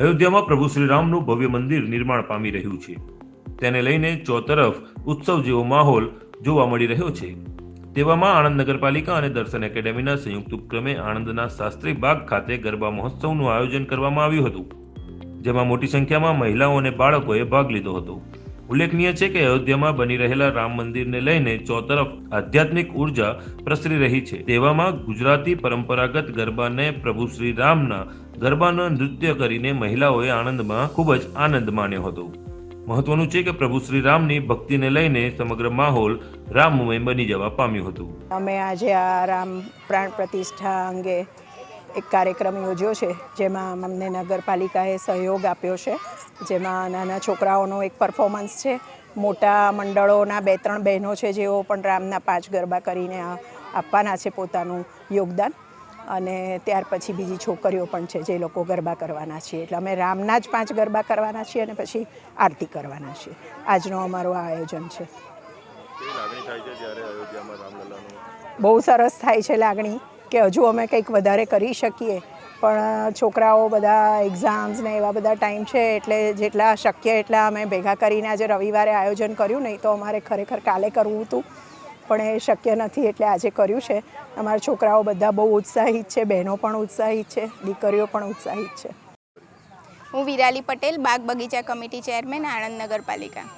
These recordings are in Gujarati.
અયોધ્યામાં પ્રભુ શ્રીરામનું ભવ્ય મંદિર નિર્માણ પામી રહ્યું છે. તેને લઈને ચોતરફ ઉત્સવ જેવો માહોલ જોવા મળી રહ્યો છે. તેવામાં આણંદ નગરપાલિકા અને દર્શન એકેડેમીના સંયુક્ત ઉપક્રમે આણંદના શાસ્ત્રી બાગ ખાતે ગરબા મહોત્સવનું આયોજન કરવામાં આવ્યું હતું, જેમાં મોટી સંખ્યામાં મહિલાઓ અને બાળકોએ ભાગ લીધો હતો. ઉલ્લેખનીય છે કે અયોધ્યામાં બની રહેલા રામ મંદિરને લઈને ચોતરફ આધ્યાત્મિક ઊર્જા પ્રસરી રહી છે. તેવામાં ગુજરાતી પરંપરાગત ગરબાને પ્રભુ શ્રી રામના ગરબાનો નૃત્ય કરીને મહિલાઓએ આનંદમાં ખૂબ જ આનંદ માણ્યો હતો. મહત્વનું છે કે પ્રભુ શ્રી રામની ભક્તિને લઈને સમગ્ર માહોલ રામમય બની જવા પામ્યું હતું. અમે આજે આ રામ પ્રાણ પ્રતિષ્ઠા અંગે એક કાર્યક્રમ યોજ્યો છે જેમાં અમને નગરપાલિકાએ સહયોગ આપ્યો છે જેમાં નાના છોકરાઓનો એક પરફોર્મન્સ છે. મોટા મંડળોના બે ત્રણ બહેનો છે જેઓ પણ રામના પાંચ ગરબા કરીને આપવાના છે પોતાનું યોગદાન. અને ત્યાર પછી બીજી છોકરીઓ પણ છે જે લોકો ગરબા કરવાના છીએ એટલે અમે રામના જ પાંચ ગરબા કરવાના છીએ અને પછી આરતી કરવાના છીએ. આજનો અમારું આ આયોજન છે. બહુ સરસ થાય છે લાગણી. કે હજુ અમે કંઈક વધારે કરી શકીએ. પણ છોકરાઓ બધા એક્ઝામ્સ ને એવા બધા ટાઈમ છે, એટલે જેટલા શક્ય એટલા અમે ભેગા કરીને આજે રવિવારે આયોજન કર્યું, નહીં તો અમારે ખરેખર કાલે કરવું હતું. પણ એ શક્ય નથી, એટલે આજે કર્યું છે. અમારા છોકરાઓ બધા બહુ ઉત્સાહિત છે, બહેનો પણ ઉત્સાહિત છે, દીકરીઓ પણ ઉત્સાહિત છે. હું વિરાલી પટેલ, બાગ બગીચા કમિટી ચેરમેન, આણંદ નગરપાલિકા.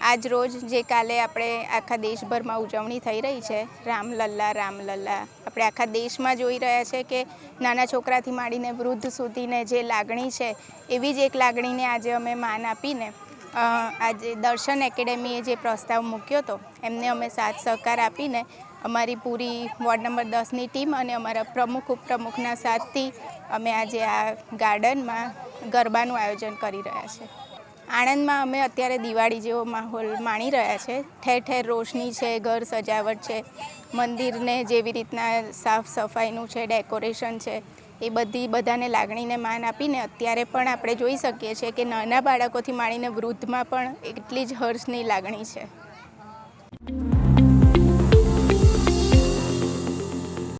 આજ રોજ જે કાલે આપણે આખા દેશભરમાં ઉજવણી થઈ રહી છે રામલલ્લા રામલલ્લા આપણે આખા દેશમાં જોઈ રહ્યા છે કે નાના છોકરાથી માંડીને વૃદ્ધ સુધીને જે લાગણી છે, એવી જ એક લાગણીને આજે અમે માન આપીને આજે દર્શન એકેડેમીએ જે પ્રસ્તાવ મૂક્યો હતો, એમને અમે સાથ સહકાર આપીને અમારી પૂરી વોર્ડ નંબર દસની ટીમ અને અમારા પ્રમુખ, ઉપપ્રમુખના સાથથી અમે આજે આ ગાર્ડનમાં ગરબાનું આયોજન કરી રહ્યા છે. આણંદમાં અમે અત્યારે દિવાળી જેવો માહોલ માણી રહ્યા છે. ઠેર ઠેર રોશની છે, ઘર સજાવટ છે, મંદિરને જેવી રીતના સાફ સફાઈનું છે, ડેકોરેશન છે, એ બધી બધાને લાગણીને માન આપીને અત્યારે પણ આપણે જોઈ શકીએ છીએ કે નાના બાળકોથી માણીને વૃદ્ધમાં પણ એટલી જ હર્ષની લાગણી છે.